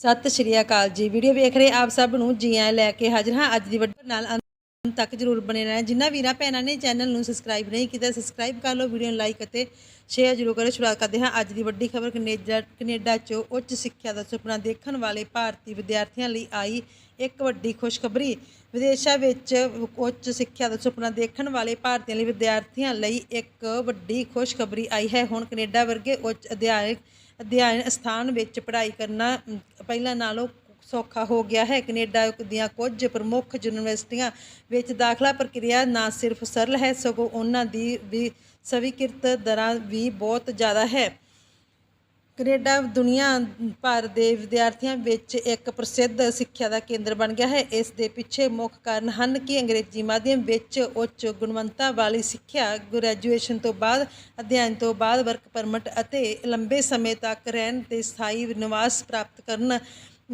ਸਤਿ ਸ਼੍ਰੀ ਅਕਾਲ ਜੀ। ਵੀਡੀਓ ਵੇਖ ਰਹੇ ਆਪ ਸਭ ਨੂੰ ਜੀ ਆਇਆਂ ਲੈ ਕੇ ਹਾਜ਼ਰ ਹਾਂ। ਅੱਜ ਦੀ ਵੀਡੀਓ ਨਾਲ ਤੱਕ ਜਰੂਰ ਬਣੇ ਰਹਿਣਾ। ਜਿੰਨਾ ਵੀਰਾਂ ਭੈਣਾਂ ਨੇ ਚੈਨਲ ਨੂੰ ਸਬਸਕ੍ਰਾਈਬ ਨਹੀਂ ਕੀਤਾ ਸਬਸਕ੍ਰਾਈਬ ਕਰ ਲਓ ਵੀਡੀਓ ਨੂੰ ਲਾਈਕ ਅਤੇ ਸ਼ੇਅਰ ਜਰੂਰ ਕਰੋ ਸ਼ੁਰੂਆਤ ਕਰਦੇ ਹਾਂ ਅੱਜ ਦੀ ਵੱਡੀ ਖਬਰ। ਕੈਨੇਡਾ ਕੈਨੇਡਾ 'ਚ ਉੱਚ ਸਿੱਖਿਆ ਦਾ ਸੁਪਨਾ ਦੇਖਣ ਵਾਲੇ ਭਾਰਤੀ ਵਿਦਿਆਰਥੀਆਂ ਲਈ ਆਈ ਇੱਕ ਵੱਡੀ ਖੁਸ਼ਖਬਰੀ। ਵਿਦੇਸ਼ਾਂ ਵਿੱਚ ਉੱਚ ਸਿੱਖਿਆ ਦਾ ਸੁਪਨਾ ਦੇਖਣ ਵਾਲੇ ਭਾਰਤੀਆਂ ਲਈ ਵਿਦਿਆਰਥੀਆਂ ਲਈ ਇੱਕ ਵੱਡੀ ਖੁਸ਼ਖਬਰੀ ਆਈ ਹੈ। ਹੁਣ ਕੈਨੇਡਾ ਵਰਗੇ ਉੱਚ ਅਧਿਆਇਕ ਅਧਿਐਨ ਸਥਾਨ ਵਿੱਚ ਪੜ੍ਹਾਈ ਕਰਨਾ ਪਹਿਲਾਂ ਨਾਲੋਂ ਸੌਖਾ ਹੋ ਗਿਆ ਹੈ। ਕੈਨੇਡਾ ਦੀਆਂ ਕੁਝ ਪ੍ਰਮੁੱਖ ਯੂਨੀਵਰਸਿਟੀਆਂ ਵਿੱਚ ਦਾਖਲਾ ਪ੍ਰਕਿਰਿਆ ਨਾ ਸਿਰਫ ਸਰਲ ਹੈ, ਸਗੋਂ ਉਹਨਾਂ ਦੀ ਵੀ ਸਵੀਕ੍ਰਿਤ ਦਰਾਂ ਵੀ ਬਹੁਤ ਜ਼ਿਆਦਾ ਹੈ। ਕੈਨੇਡਾ ਦੁਨੀਆ ਭਰ ਦੇ ਵਿਦਿਆਰਥੀਆਂ ਵਿੱਚ ਇੱਕ ਪ੍ਰਸਿੱਧ ਸਿੱਖਿਆ ਦਾ ਕੇਂਦਰ ਬਣ ਗਿਆ ਹੈ। ਇਸ ਦੇ ਪਿੱਛੇ ਮੁੱਖ ਕਾਰਨ ਹਨ ਕਿ ਅੰਗਰੇਜ਼ੀ ਮਾਧਿਅਮ ਵਿੱਚ ਉੱਚ ਗੁਣਵੱਤਾ ਵਾਲੀ ਸਿੱਖਿਆ ਗ੍ਰੈਜੂਏਸ਼ਨ ਤੋਂ ਬਾਅਦ, ਅਧਿਐਨ ਤੋਂ ਬਾਅਦ ਵਰਕ ਪਰਮਿਟ ਅਤੇ ਲੰਬੇ ਸਮੇਂ ਤੱਕ ਰਹਿਣ ਤੇ ਸਥਾਈ ਨਿਵਾਸ ਪ੍ਰਾਪਤ ਕਰਨ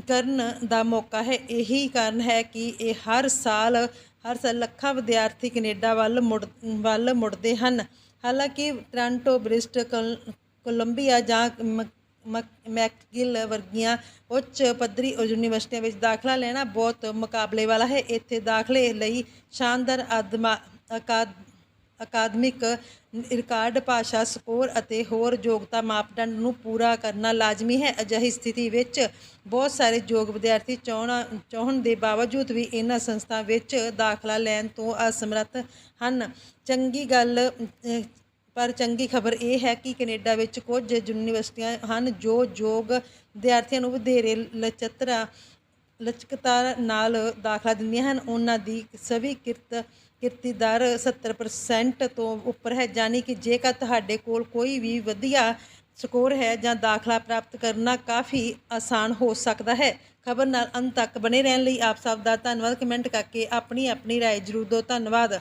ਕਰਨ ਦਾ ਮੌਕਾ ਹੈ। ਇਹੀ ਕਾਰਨ ਹੈ ਕਿ ਇਹ ਹਰ ਸਾਲ ਹਰ ਸਾਲ ਲੱਖਾਂ ਵਿਦਿਆਰਥੀ ਕੈਨੇਡਾ ਵੱਲ ਮੁੜ, ਵੱਲ ਮੁੜਦੇ ਹਨ। ਹਾਲਾਂਕਿ ਟ੍ਰਾਂਟੋ, ਬ੍ਰਿਸਟ, ਕੋਲ- ਕੋਲੰਬੀਆ ਜਾਂ ਮ- ਮ- ਮੈਕਗਿਲ ਵਰਗੀਆਂ ਉੱਚ ਪੱਧਰੀ ਯੂਨੀਵਰਸਿਟੀਆਂ ਵਿੱਚ ਦਾਖਲਾ ਲੈਣਾ ਬਹੁਤ ਮੁਕਾਬਲੇ ਵਾਲਾ ਹੈ। ਇੱਥੇ ਦਾਖਲੇ ਲਈ ਸ਼ਾਨਦਾਰ ਆਦਮਾ ਅਕਾਦ ਅਕਾਦਮਿਕ ਰਿਕਾਰਡ ਭਾਸ਼ਾ ਸਕੋਰ ਅਤੇ ਹੋਰ ਯੋਗਤਾ ਮਾਪਦੰਡ ਨੂੰ ਪੂਰਾ ਕਰਨਾ ਲਾਜ਼ਮੀ ਹੈ। ਅਜਿਹੀ ਸਥਿਤੀ ਵਿੱਚ ਬਹੁਤ ਸਾਰੇ ਯੋਗ ਵਿਦਿਆਰਥੀ ਚਾਹਣਾ, ਚਾਹਣ ਦੇ ਬਾਵਜੂਦ ਵੀ ਇਹਨਾਂ ਸੰਸਥਾ ਵਿੱਚ ਦਾਖਲਾ ਲੈਣ ਤੋਂ ਅਸਮਰੱਥ ਹਨ। ਚੰਗੀ ਗੱਲ ਪਰ ਚੰਗੀ ਖਬਰ ਇਹ ਹੈ ਕਿ ਕੈਨੇਡਾ ਵਿੱਚ ਕੁਝ ਯੂਨੀਵਰਸਿਟੀਆਂ ਹਨ ਜੋ ਯੋਗ ਵਿਦਿਆਰਥੀਆਂ ਨੂੰ ਵਧੇਰੇ ਲਚਤਰਾ ਲਚਕਤਾ ਨਾਲ ਦਾਖਲਾ ਦਿੰਦੀਆਂ ਹਨ ਉਹਨਾਂ ਦੀ ਸਵੀਕ੍ਰਿਤ ਕਿਰਤੀ ਦਰ 70% ਤੋਂ ਉੱਪਰ ਹੈ ਯਾਨੀ ਕਿ ਜੇਕਰ ਤੁਹਾਡੇ ਕੋਲ ਕੋਈ ਵੀ ਵਧੀਆ ਸਕੋਰ ਹੈ ਜਾਂ ਦਾਖਲਾ ਪ੍ਰਾਪਤ ਕਰਨਾ ਕਾਫੀ ਆਸਾਨ ਹੋ ਸਕਦਾ ਹੈ ਖਬਰ ਨਾਲ ਅੰਤ ਤੱਕ ਬਣੇ ਰਹਿਣ ਲਈ ਆਪ ਸਭ ਦਾ ਧੰਨਵਾਦ ਕਮੈਂਟ ਕਰਕੇ ਆਪਣੀ ਆਪਣੀ رائے ਜ਼ਰੂਰ ਦਿਓ ਧੰਨਵਾਦ